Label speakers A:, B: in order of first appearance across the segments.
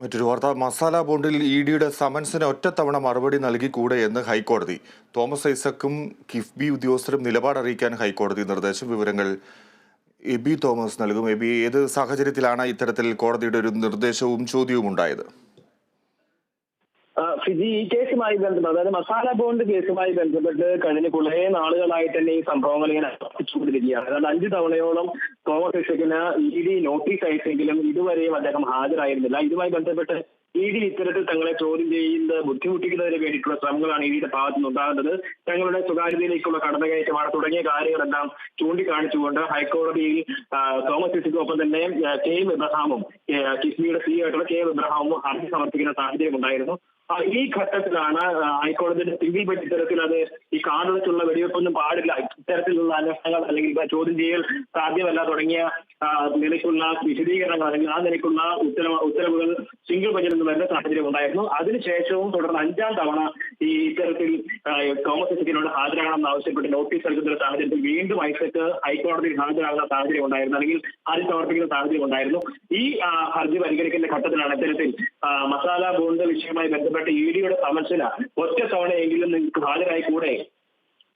A: മറ്റൊരു വാർത്ത മസാല ബോണ്ടിൽ ഇ ഡിയുടെ സമൻസിന് ഒറ്റത്തവണ മറുപടി നൽകിക്കൂടെ എന്ന് ഹൈക്കോടതി. തോമസ് ഐസക്കും കിഫ്ബി ഉദ്യോഗസ്ഥരും നിലപാടറിയിക്കാൻ ഹൈക്കോടതി നിർദ്ദേശം. വിവരങ്ങൾ എബി തോമസ് നൽകും. എബി ഏത് സാഹചര്യത്തിലാണ് ഇത്തരത്തിൽ കോടതിയുടെ ഒരു നിർദ്ദേശവും ചോദ്യവും ഉണ്ടായത്
B: ഫിജി ഈ കേസുമായി ബന്ധപ്പെട്ട് അതായത് മസാല ബോണ്ട് കേസുമായി ബന്ധപ്പെട്ട് കഴിഞ്ഞ കുറേ നാളുകളായിട്ട് തന്നെ ഈ സംഭവങ്ങൾ ഇങ്ങനെ ആവർത്തിച്ചുകൊണ്ടിരിക്കുകയാണ് അതായത് അഞ്ചു തവണയോളം തോമസ് ഐസക്കിന് ഇ ഡി നോട്ടീസ് അയച്ചെങ്കിലും ഇതുവരെയും അദ്ദേഹം ഹാജരായിരുന്നില്ല. ഇതുമായി ബന്ധപ്പെട്ട് ഇ ഡി ഇത്തരത്തിൽ തങ്ങളെ ചോദ്യം ചെയ്യുന്നത് ബുദ്ധിമുട്ടിക്കുന്നതിന് വേണ്ടിയിട്ടുള്ള ശ്രമങ്ങളാണ് ഇ ഡിയുടെ ഭാഗത്തു നിന്നുണ്ടാകുന്നത് തങ്ങളുടെ സ്വകാര്യതയിലേക്കുള്ള കടന്നുകയറ്റമാണ് തുടങ്ങിയ കാര്യങ്ങളെല്ലാം ചൂണ്ടിക്കാണിച്ചുകൊണ്ട് ഹൈക്കോടതിയിൽ തോമസ് ഐസക്കൊപ്പം തന്നെ കെ എം ഇബ്രഹാമും ആ, കിഫ്ബിയുടെ സി ആയിട്ടുള്ള കെ എം ഇബ്രഹാമും ഹർജി സമർപ്പിക്കുന്ന സാഹചര്യം ഉണ്ടായിരുന്നു. ഈ ഘട്ടത്തിലാണ് ഹൈക്കോടതിയുടെ സിംഗിൾ ബെഞ്ച് ഇത്തരത്തിൽ അത് ഈ കാടുവെച്ചുള്ള വെടിവെപ്പൊന്നും പാടില്ല. ഇത്തരത്തിലുള്ള അന്വേഷണങ്ങൾ അല്ലെങ്കിൽ ചോദ്യം ചെയ്യൽ സാധ്യമല്ല തുടങ്ങിയ നിലയ്ക്കുള്ള വിശദീകരണങ്ങൾ അല്ലെങ്കിൽ ആ നിലയ്ക്കുള്ള ഉത്തരവ് ഉത്തരവുകൾ സിംഗിൾ ബെഞ്ചിൽ നിന്ന് വരുന്ന സാഹചര്യം ഉണ്ടായിരുന്നു. അതിനുശേഷവും തുടർന്ന് അഞ്ചാം തവണ ഈ ഇത്തരത്തിൽ തോമസ് ഐസക്കിനോട് ഹാജരാകണമെന്ന് ആവശ്യപ്പെട്ട് നോട്ടീസ് നൽകുന്ന ഒരു സാഹചര്യത്തിൽ വീണ്ടും ഐസക്ക് ഹൈക്കോടതിയിൽ ഹാജരാകുന്ന സാഹചര്യം ഉണ്ടായിരുന്നു. അല്ലെങ്കിൽ ഹർജി സമർപ്പിക്കുന്ന സാഹചര്യം ഉണ്ടായിരുന്നു. ഈ ഹർജി പരിഗണിക്കുന്ന ഘട്ടത്തിലാണ് ഇത്തരത്തിൽ മസാല ബോണ്ട് വിഷയവുമായി ബന്ധപ്പെട്ട് ഇ ഡിയുടെ സമൻസിന് ഒറ്റ തവണയെങ്കിലും നിങ്ങൾക്ക് ഹാജരായി കൂടെ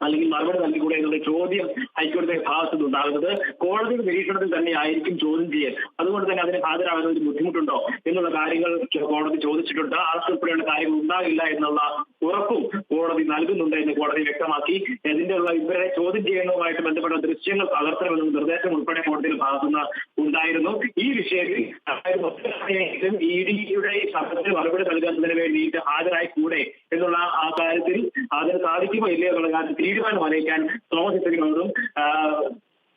B: അല്ലെങ്കിൽ മറുപടി നൽകിക്കൂടെ എന്നുള്ള ചോദ്യം ഹൈക്കോടതിയുടെ ഭാഗത്തു നിന്നുണ്ടാകുന്നത് കോടതിയുടെ നിരീക്ഷണത്തിൽ തന്നെ ആയിരിക്കും ചോദ്യം ചെയ്യൽ. അതുകൊണ്ട് തന്നെ അതിന് ഹാജരാകുന്ന ഒരു ബുദ്ധിമുട്ടുണ്ടോ എന്നുള്ള കാര്യങ്ങൾ കോടതി ചോദിച്ചിട്ടുണ്ട്. ആർക്കുൾപ്പെടെയുള്ള കാര്യങ്ങൾ ഉണ്ടാകില്ല എന്നുള്ള ഉറപ്പും കോടതി നൽകുന്നുണ്ട് എന്ന് കോടതി വ്യക്തമാക്കി. ഇതിന്റെ ഉള്ള ഇവരെ ചോദ്യം ചെയ്യുന്നതുമായിട്ട് ബന്ധപ്പെട്ട ദൃശ്യങ്ങൾ പകർത്തണമെന്ന നിർദ്ദേശം ഉൾപ്പെടെ കോടതിയുടെ ഭാഗത്തുനിന്ന് ഉണ്ടായിരുന്നു. ഈ വിഷയത്തിൽ ഇ ഡിയുടെ ശബ്ദത്തിന് മറുപടി നൽകുന്നതിന് വേണ്ടിയിട്ട് ഹാജരായി കൂടെ എന്നുള്ള ആ കാര്യത്തിൽ അതിന് സാധിക്കുമോ ഇല്ലയോ എന്നുള്ള കാര്യത്തിൽ തീരുമാനം അറിയിക്കാൻ തോമസ്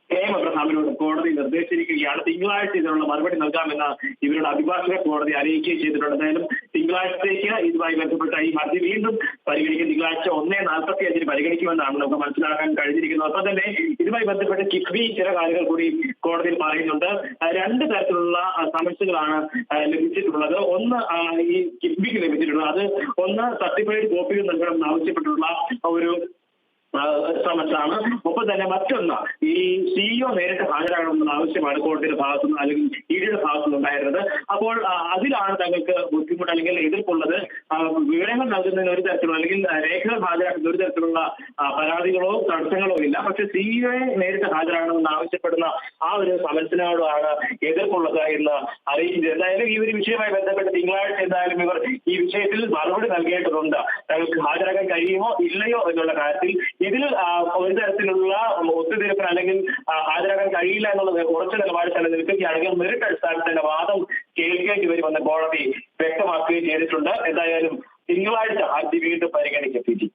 B: കെ എം അബ്രഹാമിനോട് കോടതി നിർദ്ദേശിച്ചിരിക്കുകയാണ്. തിങ്കളാഴ്ച ഇതിനുള്ള മറുപടി നൽകാമെന്ന ഇവരുടെ അഭിഭാഷക കോടതി അറിയിക്കുകയും ചെയ്തിട്ടുണ്ട്. എന്തായാലും തിങ്കളാഴ്ചത്തേക്ക് ഇതുമായി ബന്ധപ്പെട്ട ഈ ഹർജി വീണ്ടും പരിഗണിക്കും. തിങ്കളാഴ്ച ഒന്നേ നാൽപ്പത്തി അഞ്ചിന് പരിഗണിക്കുമെന്നാണ് നമുക്ക് മനസ്സിലാക്കാൻ കഴിഞ്ഞിരിക്കുന്നത്. ഒപ്പം തന്നെ ഇതുമായി ബന്ധപ്പെട്ട് കിഫ്ബി ചില കാര്യങ്ങൾ കൂടി കോടതിയിൽ പറയുന്നുണ്ട്. രണ്ട് തരത്തിലുള്ള ആ, ലഭിച്ചിട്ടുള്ളത്. ഒന്ന് ഈ കിഫ്ബിക്ക് ലഭിച്ചിട്ടുള്ളത്. അത് ഒന്ന് സർട്ടിഫൈഡ് കോപ്പികൾ നൽകണം ആവശ്യപ്പെട്ടുള്ള ഒരു സമൻസാണ് ഒപ്പം തന്നെ മറ്റൊന്ന് ഈ സിഇഒ നേരിട്ട് ഹാജരാകണമെന്ന ആവശ്യമാണ് കോടതിയുടെ ഭാഗത്തുനിന്ന് അല്ലെങ്കിൽ ഇഡിയുടെ ഭാഗത്തുനിന്ന് ഉണ്ടായിരുന്നത്. അപ്പോൾ അതിലാണ് തങ്ങൾക്ക് ബുദ്ധിമുട്ട് അല്ലെങ്കിൽ എതിർപ്പുള്ളത്. വിവരങ്ങൾ നൽകുന്നതിന് ഒരു തരത്തിലുള്ള അല്ലെങ്കിൽ രേഖകൾ ഹാജരാക്കുന്ന ഒരു തരത്തിലുള്ള പരാതികളോ തടസ്സങ്ങളോ ഇല്ല. പക്ഷെ സിഇഒയെ നേരിട്ട് ഹാജരാകണമെന്ന് ആവശ്യപ്പെടുന്ന ആ ഒരു സമരത്തിനോടാണ് എതിർപ്പുള്ളത് എന്ന് അറിയിച്ചത് എന്തായാലും ഈ ഒരു വിഷയവുമായി ബന്ധപ്പെട്ട് തിങ്കളാഴ്ച എന്തായാലും ഇവർ ഈ വിഷയത്തിൽ മറുപടി നൽകേണ്ടതുണ്ട്. തങ്ങൾക്ക് ഹാജരാക്കാൻ കഴിയുമോ ഇല്ലയോ എന്നുള്ള കാര്യത്തിൽ ഇതിൽ ഒരു തരത്തിലുള്ള ഒത്തുതീർപ്പിന് അല്ലെങ്കിൽ ആ, ഹാജരാകാൻ കഴിയില്ല എന്നുള്ളത് ഉറച്ച നിലപാട് തന്നെ നിൽക്കുകയാണെങ്കിൽ മെറിറ്റ് അടിസ്ഥാനത്തിൽ തന്നെ വാദം കേൾക്കേണ്ടി വരുമെന്ന് കോടതി വ്യക്തമാക്കുകയും ചെയ്തിട്ടുണ്ട്. എന്തായാലും തിങ്കളാഴ്ച ഹർജി വീണ്ടും പരിഗണിക്കും.
A: ശരി